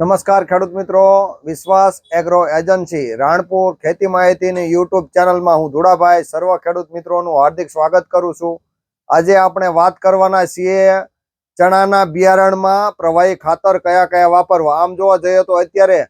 નમસ્કાર ખેડૂત મિત્રો, વિશ્વાસ એગ્રો એજન્સી, રાણપુર ખેતી માહિતીની યુટ્યુબ ચેનલમાં હું ધુડાભાઈ સર્વ ખેડૂત મિત્રોનું હાર્દિક સ્વાગત કરું છું. આજે આપણે વાત કરવાના છીએ ચણાના બિયારણમાં પ્રવાહી ખાતર કયા કયા વાપરવા. આમ જોવા જઈએ તો અત્યારે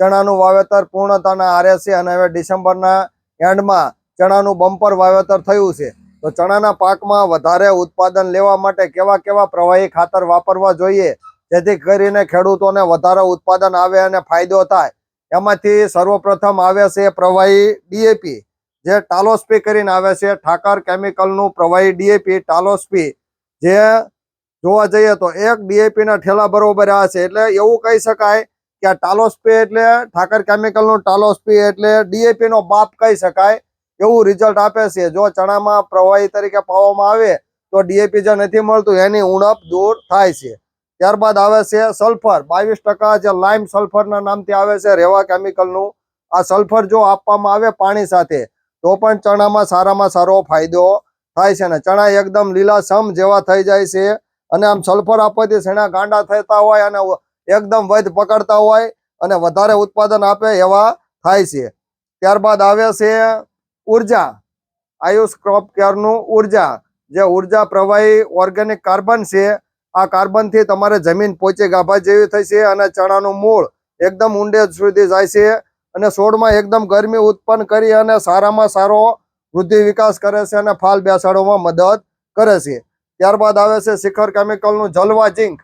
ચણાનું વાવેતર પૂર્ણતાના આરે છે અને હવે ડિસેમ્બરના એન્ડમાં ચણાનું બમ્પર વાવેતર થયું છે. તો ચણાના પાકમાં વધારે ઉત્પાદન લેવા માટે કેવા કેવા પ્રવાહી ખાતર વાપરવા જોઈએ? જેથી કરીને ખેડૂતોને વધારે ઉત્પાદન આવે અને ફાયદો થાય. એમાંથી સર્વપ્રથમ આવે છે પ્રવાહી ડીએપી. જે ટાલોસ્પી કરીને આવે છે, ઠાકર કેમિકલનું પ્રવાહી ડીએપી ટાલોસ્પી. જે જોવા જઈએ તો એક ડીએપીના ઠેલા બરોબર આ છે. એટલે એવું કહી શકાય કે ટાલોસ્પી એટલે ઠાકર કેમિકલનું ટાલોસ્પી એટલે ડીએપી નો બાપ કહી શકાય. એવું રિઝલ્ટ આપે છે. જો ચણામાં પ્રવાહી તરીકે પાવામાં આવે તો ડીએપી જે નથી મળતું, એની ઉણપ દૂર થાય છે. ત્યારબાદ આવે છે સલ્ફર બાવીસ ટકા જે લાઇમ સલ્ફરના નામથી આવે છે રેવા કેમિકલનું આ સલ્ફર જો આપવામાં આવે પાણી સાથે, તો પણ ચણામાં સારામાં સારો ફાયદો થાય છે ને. ચણા એકદમ લીલાછમ જેવા થઈ જાય છે અને આમ સલ્ફર આપવાથી ચણા ગાંડા થતા હોય અને એકદમ વધ પકડતા હોય અને વધારે ઉત્પાદન આપે એવા થાય છે. ત્યારબાદ આવે છે ઊર્જા. આયુષ ક્રોપ કેરનું ઊર્જા. જે ઊર્જા પ્રવાહી ઓર્ગેનિક કાર્બન છે આ કાર્બનથી તમારે જમીન પોચે ગાભા જેવી થશે અને ચણાનું મૂળ એકદમ ઊંડે સુધી જાય છે અને છોડમાં એકદમ ગરમી ઉત્પન્ન કરી અને સારામાં સારો વૃદ્ધિ વિકાસ કરે છે અને ફાલ બેસાડવામાં મદદ કરે છે. ત્યારબાદ આવે છે શિખર કેમિકલનું જલવા ઝીંક,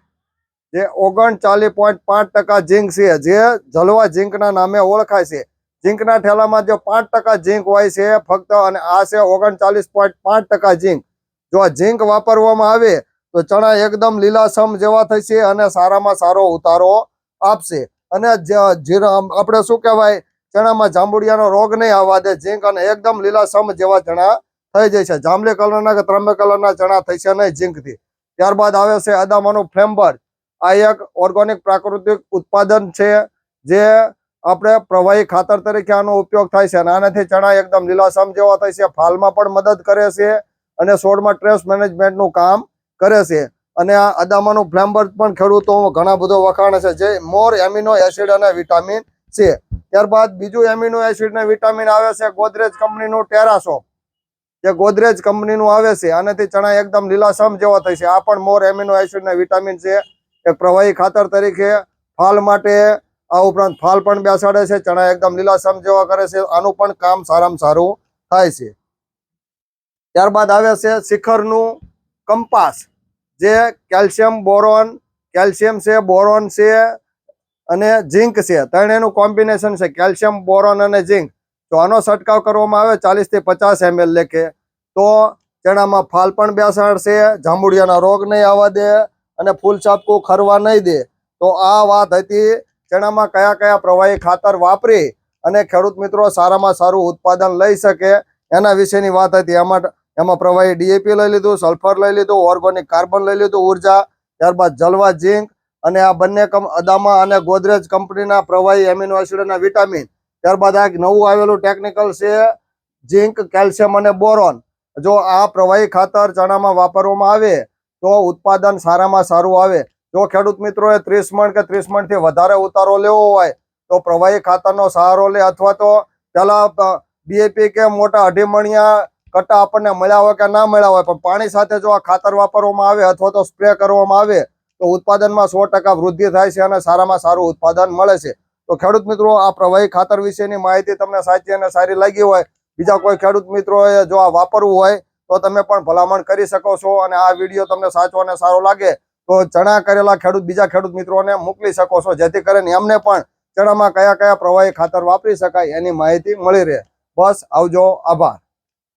જે ઓગણચાલીસ પોઈન્ટ પાંચ ટકા ઝીંક છે, જે જલવા ઝીંકના નામે ઓળખાય છે. ઝીંકના ઠેલામાં જો પાંચ ટકા ઝીંક હોય છે ફક્ત અને આ છે ઓગણચાલીસ પોઈન્ટ પાંચ ટકા ઝીંક. જો આ ઝીંક વાપરવામાં આવે તો ચણા એકદમ લીલાછમ જેવા થશે અને સારામાં સારો ઉતારો આપશે. અને આપણે શું કહેવાય, ચણામાં જાંબુડિયાનો રોગ નહીં આવવા દે, ઝીંક અને એકદમ લીલાછમ જેવા ચણા થઈ જશે. જાંબલી કલરના કે ત્રમે કલરના ચણા થશે નહીં ઝીંકથી. ત્યારબાદ આવે છે અદામાનું ફેમ્બર આ એક ઓર્ગોનિક પ્રાકૃતિક ઉત્પાદન છે, જે આપણે પ્રવાહી ખાતર તરીકે આનો ઉપયોગ થાય છે અને આનાથી ચણા એકદમ લીલાછમ જેવા થાય છે ફાલમાં પણ મદદ કરે છે અને છોડમાં ટ્રેસ મેનેજમેન્ટનું કામ કરે છે. અને આ અદામાનું ફ્લેમ્બર પણ ખેડૂતો ઘણા બધો વખાણે છે. જે મોર એમિનો એસિડ અને વિટામિન છે. ત્યારબાદ બીજું એમિનો એસિડ ને વિટામિન આવે છે ગોદરેજ કંપનીનું ટેરાસો. જે ગોદરેજ કંપનીનું આવે છે. આનાથી ચણા એકદમ લીલાછમ જેવા થાય છે. આ પણ મોર એમિનો એસિડ ને વિટામિન છે. એક પ્રવાહી ખાતર તરીકે ફાલ માટે આ ઉપરાંત ફાલ પણ બેસાડે છે. ચણા એકદમ લીલાછમ જેવા કરે છે. આનું પણ કામ સારામાં સારું થાય છે. ત્યારબાદ આવે છે શિખરનું કંપાસ જે કેલ્શિયમ બોરોન, કેલ્શિયમ છે, બોરોન છે અને ઝીંક છે. ત્રણેયનું કોમ્બિનેશન છે, કેલ્શિયમ, બોરોન અને ઝીંક. તો આનો છંટકાવ કરવામાં આવે ચાલીસથી પચાસ એમએલ લેખે, તો ચણામાં ફાલ પણ બેસાડશે, જાંબુડિયાના રોગ નહીં આવવા દે અને ફૂલ છાપકું ખરવા નહીં દે. તો આ વાત હતી ચણામાં કયા કયા પ્રવાહી ખાતર વાપરી અને ખેડૂત મિત્રો સારામાં સારું ઉત્પાદન લઈ શકે એના વિશેની વાત હતી. એમાં એમાં પ્રવાહી ડીએપી લઈ લીધું સલ્ફર લઈ લીધું ઓર્ગોનિક કાર્બન લઈ લીધું, ઊર્જા, ત્યારબાદ જલવા ઝીંક અને આ બંને અદામા અને ગોદરેજ કંપનીના પ્રવાહી એમિનો અને વિટામિન ત્યારબાદ આ એક નવું આવેલું ટેકનિકલ છે ઝીંક કેલ્શિયમ અને બોરોન જો આ પ્રવાહી ખાતર ચણામાં વાપરવામાં આવે, તો ઉત્પાદન સારામાં સારું આવે. જો ખેડૂત મિત્રોએ ત્રીસ મણ કે ત્રીસ મણથી વધારે ઉતારો લેવો હોય, તો પ્રવાહી ખાતરનો સહારો લે અથવા તો પહેલાં ડીએપી કે મોટા અઢી મણિયા કટ્ટા આપણને મળ્યા હોય કે ના મળ્યા હોય, પણ પાણી સાથે જો આ ખાતર વાપરવામાં આવે અથવા તો સ્પ્રે કરવામાં આવે, તો ઉત્પાદનમાં સો વૃદ્ધિ થાય છે અને સારામાં સારું ઉત્પાદન મળે છે. તો ખેડૂત મિત્રો, આ પ્રવાહી ખાતર વિશેની માહિતી તમને સાચી અને સારી લાગી હોય, બીજા કોઈ ખેડૂત મિત્રોએ જો આ વાપરવું હોય, તો તમે પણ ભલામણ કરી શકો છો અને આ વીડિયો તમને સાચો અને સારો લાગે, તો ચણા કરેલા ખેડૂત, બીજા ખેડૂત મિત્રોને મોકલી શકો છો, જેથી કરીને એમને પણ ચણામાં કયા કયા પ્રવાહી ખાતર વાપરી શકાય એની માહિતી મળી રહે. બસ, આવજો, આભાર.